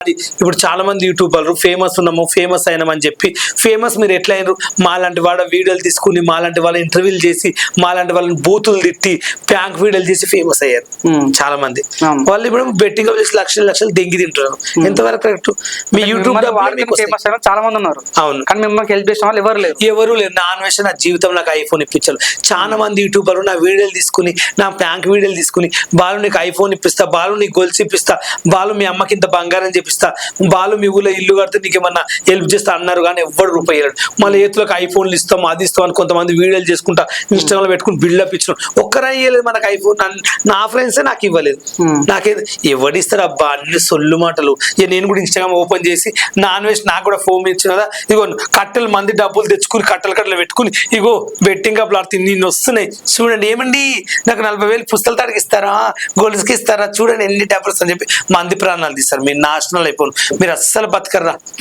ఇప్పుడు చాలా మంది యూట్యూబర్లు ఫేమస్ ఉన్నాము ఫేమస్ అయినామని చెప్పి ఫేమస్ మీరు ఎట్లా అయినారు మాలాంటి వాళ్ళ వీడియోలు తీసుకుని మాలాంటి వాళ్ళ ఇంటర్వ్యూలు చేసి మాలాంటి వాళ్ళని బూతులు తిట్టి ప్యాంక్ వీడియోలు చేసి ఫేమస్ అయ్యారు. చాలా మంది. వాళ్ళు ఇప్పుడు బెట్టింగ్ చేసి లక్షలు లక్షలు దెంగి తింటున్నారు. ఎంతవరకు కరెక్ట్ మీ యూట్యూబ్. ఫేమస్ చాలా మంది ఉన్నారు. అవును. కానీ మిమ్మల్ని హెల్ప్ చేసిన వాళ్ళు ఎవరు లేరు. ఎవరు లేరు. నా అన్వేషణ నా జీవితం నాకు ఐఫోన్ ఇప్పించారు. చాలా మంది యూట్యూబర్లు నా వీడియోలు తీసుకుని నా ప్యాంక్ వీడియోలు తీసుకుని బాలు నీకు ఐఫోన్ ఇప్పిస్తా బాలు నీకు గొలుసు ఇప్పిస్తా బాలు మీ అమ్మకి ఇంత బంగారం చూపిస్తా. బాలు మీ ఊళ్ళో ఇల్లు కడితే నీకు ఏమన్నా హెల్ప్ చేస్తా అన్నారు కానీ ఎవ్వరు రూపాయలు మళ్ళీ ఏతులకు ఐఫోన్లు ఇస్తాం అది ఇస్తాం అని కొంతమంది వీడియోలు చేసుకుంటా ఇన్స్టాగ్రామ్లో పెట్టుకుని బిల్డప్ ఇచ్చిన. ఒక్కరా ఇవ్వలేదు మనకు ఐఫోన్. నా ఫ్రెండ్సే నాకు ఇవ్వలేదు. Hmm. నాకే ఎవడిస్తారు అబ్బా? అన్ని సొల్లు మాటలు. ఇక నేను కూడా ఇన్స్టాగ్రామ్ ఓపెన్ చేసి నాన్ వెజ్ నాకు కూడా ఫోన్ ఇచ్చిన కదా ఇగో కట్టెలు మంది డబ్బులు తెచ్చుకుని కట్టెలు కట్టెలు పెట్టుకుని ఇగో బెట్టింగ్ అప్లు ఆడుతుంది నేను వస్తున్నాయి. చూడండి ఏమండి? నాకు నలభై వేలు పుస్తకాలు తాడికి ఇస్తారా? గొలుసుకి ఇస్తారా? చూడండి ఎన్ని డబ్బులు అని చెప్పి మంది ప్రాణాలు తీస్తారు. మీరు నాశనాలు అయిపోను మీరు అస్సలు బతకర్రా.